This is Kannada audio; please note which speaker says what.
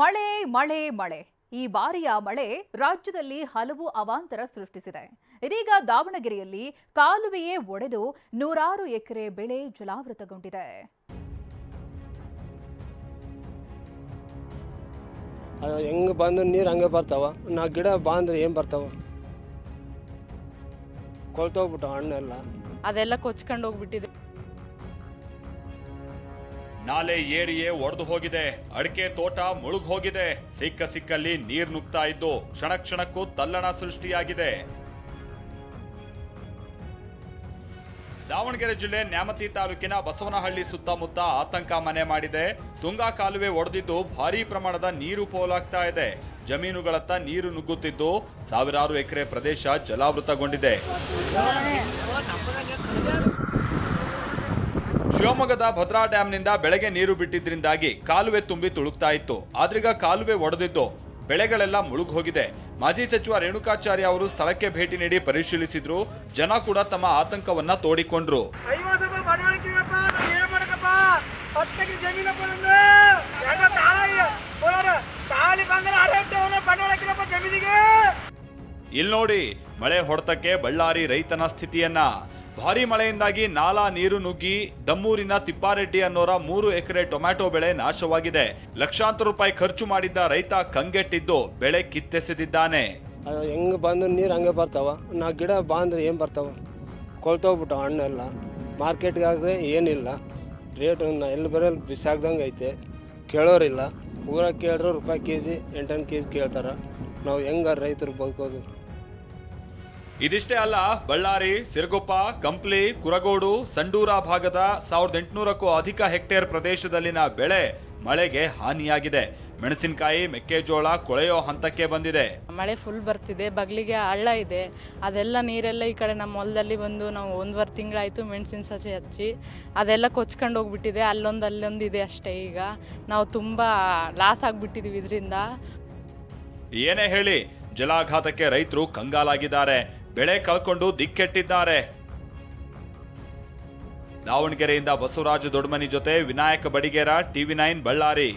Speaker 1: ಮಳೆ ಮಳೆ ಮಳೆ. ಈ ಬಾರಿಯ ಮಳೆ ರಾಜ್ಯದಲ್ಲಿ ಹಲವು ಅವಾಂತರ ಸೃಷ್ಟಿಸಿದೆ. ಇದೀಗ ದಾವಣಗೆರೆಯಲ್ಲಿ ಕಾಲುವೆಯೇ ಒಡೆದು ನೂರಾರು ಎಕರೆ ಬೆಳೆ ಜಲಾವೃತಗೊಂಡಿದೆ.
Speaker 2: ಹೆಂಗ್ ನೀರ್ ನೀರು ಹಂಗೆ ಬರ್ತಾವ? ನಾ ಗಿಡ ಬಂದ್ರೆ ಏನು ಬರ್ತಾವ? ಕೊಳ್ತೋಗ್ಬಿಟ್ಟು ಹಣ್ಣೆಲ್ಲ.
Speaker 3: ಅದೆಲ್ಲ ಕೊಚ್ಕೊಂಡು ಹೋಗ್ಬಿಟ್ಟಿದೆ.
Speaker 4: ನಾಲೆ ಏರಿಯೇ ಒಡೆದು ಹೋಗಿದೆ. ಅಡಿಕೆ ತೋಟ ಮುಳುಗ್ ಹೋಗಿದೆ. ಸಿಕ್ಕ ಸಿಕ್ಕಲ್ಲಿ ನೀರ್ ನುಗ್ತಾ ಇದ್ದು ಕ್ಷಣ ಕ್ಷಣಕ್ಕೂ ತಲ್ಲಣ ಸೃಷ್ಟಿಯಾಗಿದೆ. ದಾವಣಗೆರೆ ಜಿಲ್ಲೆ ನ್ಯಾಮತಿ ತಾಲೂಕಿನ ಬಸವನಹಳ್ಳಿ ಸುತ್ತಮುತ್ತ ಆತಂಕ ಮನೆ ಮಾಡಿದೆ. ತುಂಗಾ ಕಾಲುವೆ ಒಡೆದಿದ್ದು ಭಾರೀ ಪ್ರಮಾಣದ ನೀರು ಪೋಲಾಗ್ತಾ ಇದೆ. ಜಮೀನುಗಳತ್ತ ನೀರು ನುಗ್ಗುತ್ತಿದ್ದು ಸಾವಿರಾರು ಎಕರೆ ಪ್ರದೇಶ ಜಲಾವೃತಗೊಂಡಿದೆ. ಶಿವಮೊಗ್ಗದ ಭದ್ರಾ ಡ್ಯಾಂನಿಂದ ಬೆಳೆಗೆ ನೀರು ಬಿಟ್ಟಿದ್ರಿಂದಾಗಿ ಕಾಲುವೆ ತುಂಬಿ ತುಳುಕ್ತಾ ಇತ್ತು. ಆದ್ರೀಗ ಕಾಲುವೆ ಒಡೆದಿದ್ದು ಬೆಳೆಗಳೆಲ್ಲ ಮುಳುಗ್ ಹೋಗಿದೆ ಮಾಜಿ ಸಚಿವ ರೇಣುಕಾಚಾರ್ಯ ಅವರು ಸ್ಥಳಕ್ಕೆ ಭೇಟಿ ನೀಡಿ ಪರಿಶೀಲಿಸಿದ್ರು. ಜನ ಕೂಡ ತಮ್ಮ ಆತಂಕವನ್ನ ತೋಡಿಕೊಂಡ್ರು. ಇಲ್ನೋಡಿ ಮಳೆ ಹೊಡೆತಕ್ಕೆ ಬಳ್ಳಾರಿ ರೈತನ ಸ್ಥಿತಿಯನ್ನ. ಭಾರಿ ಮಳೆಯಿಂದಾಗಿ ನಾಲಾ ನೀರು ನುಗ್ಗಿ ದಮ್ಮೂರಿನ ತಿಪ್ಪಾರೆಡ್ಡಿ ಅನ್ನೋರ ಮೂರು ಎಕರೆ ಟೊಮ್ಯಾಟೊ ಬೆಳೆ ನಾಶವಾಗಿದೆ. ಲಕ್ಷಾಂತರ ರೂಪಾಯಿ ಖರ್ಚು ಮಾಡಿದ್ದ ರೈತ ಕಂಗೆಟ್ಟಿದ್ದು, ಬೆಳೆ ಕಿತ್ತೆಸೆದಿದ್ದಾನೆ.
Speaker 2: ಹೆಂಗ್ ಬಂದು ನೀರು ಹಂಗೆ ಬರ್ತಾವ? ನಾ ಗಿಡ ಬಾಂದ್ರೆ ಏನು ಬರ್ತಾವ? ಕೊಳ್ತೋಗ್ಬಿಟ್ಟು ಹಣ್ಣೆಲ್ಲ. ಮಾರ್ಕೆಟ್ಗೆ ಏನಿಲ್ಲ. ರೇಟ್ ಎಲ್ಲಿ ಬರೋಲ್ಲಿ ಬಿಸಾಕ್ದಂಗೆ ಐತೆ. ಕೇಳೋರಿಲ್ಲ. ಊರಾಗ ಕೇಳ್ರು ರೂಪಾಯಿ ಕೆ ಜಿ ಎಂಟೆಂಟು ಕೆ ಜಿ ಕೇಳ್ತಾರೆ. ನಾವು ಹೆಂಗ ರೈತರು ಬದುಕೋದು?
Speaker 4: ಇದಿಷ್ಟೇ ಅಲ್ಲ ಬಳ್ಳಾರಿ ಸಿರಗುಪ್ಪ ಕಂಪ್ಲಿ ಕುರಗೋಡು ಸಂಡೂರ ಭಾಗದ ಸಾವಿರದ ಎಂಟುನೂರಕ್ಕೂ ಅಧಿಕ ಹೆಕ್ಟೇರ್ ಪ್ರದೇಶದಲ್ಲಿನ ಬೆಳೆ ಮಳೆಗೆ ಹಾನಿಯಾಗಿದೆ. ಮೆಣಸಿನಕಾಯಿ ಮೆಕ್ಕೆಜೋಳ ಕೊಳೆಯೋ ಹಂತಕ್ಕೆ ಬಂದಿದೆ.
Speaker 3: ಮಳೆ ಫುಲ್ ಬರ್ತಿದೆ ಬಗ್ಲಿಗೆ ಹಳ್ಳ ಇದೆ. ಅದೆಲ್ಲ ನೀರೆಲ್ಲ ಈ ಕಡೆ ನಮ್ಮ ಹೊಲದಲ್ಲಿ ಬಂದು ನಾವು ಒಂದುವರೆ ತಿಂಗಳಾಯಿತು ಮೆಣಸಿನ ಸಸಿ ಹಚ್ಚಿ ಅದೆಲ್ಲ ಕೊಚ್ಕೊಂಡು ಹೋಗ್ಬಿಟ್ಟಿದೆ. ಅಲ್ಲೊಂದು ಅಲ್ಲೊಂದು ಇದೆ ಅಷ್ಟೇ ಈಗ. ನಾವು ತುಂಬ ಲಾಸ್ ಆಗಿಬಿಟ್ಟಿದ್ದೀವಿ ಇದರಿಂದ.
Speaker 4: ಏನೇ ಹೇಳಿ ಜಲಾಘಾತಕ್ಕೆ ರೈತರು ಕಂಗಾಲಾಗಿದ್ದಾರೆ. ಬೆಳೆ ಕಳ್ಕೊಂಡು ದಿಕ್ಕೆಟ್ಟಿದ್ದಾರೆ. ದಾವಣಗೆರೆಯಿಂದ ಬಸವರಾಜ ದೊಡ್ಮನಿ ಜೊತೆ ವಿನಾಯಕ ಬಡಿಗೇರ ಟಿವಿ ನೈನ್ ಬಳ್ಳಾರಿ.